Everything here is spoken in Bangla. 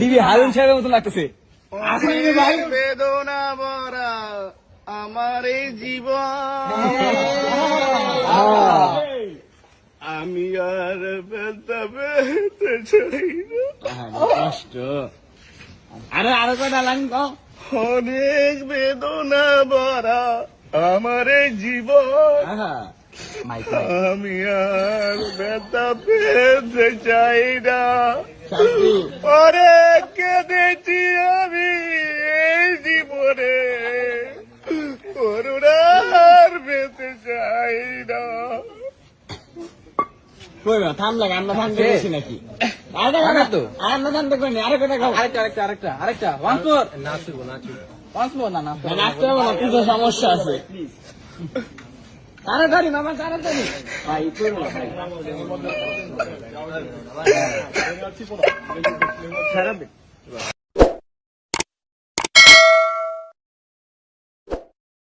দিবি হারুন সাহেবের মতো লাগতেছে। বেদনা ভরা আমার এই জীবন। আমি আর না কষ্ট। আরে আরও কয়টা লাইন অনেক বেদনা ভরা আমার এই জীবন। আমি আর ব্যথা পেতে চাই না। পরে কেঁদেছি আমি এই জীবনে করুণার পেতে চাই না কই না থাম আমরা থামতে গেছি নাকি আরে তো। আমরা থামতে কই না আরে খাও। আরেকটা আরেকটা আরেকটা আরেকটা। ওয়ান ফোর নাচবো নাচবো নাচবো না না না, নাচতে হবে না কিছু সমস্যা আছে। তাড়াতাড়ি মামা তাড়াতাড়ি। ভাই করো না, ভাই? খারাপ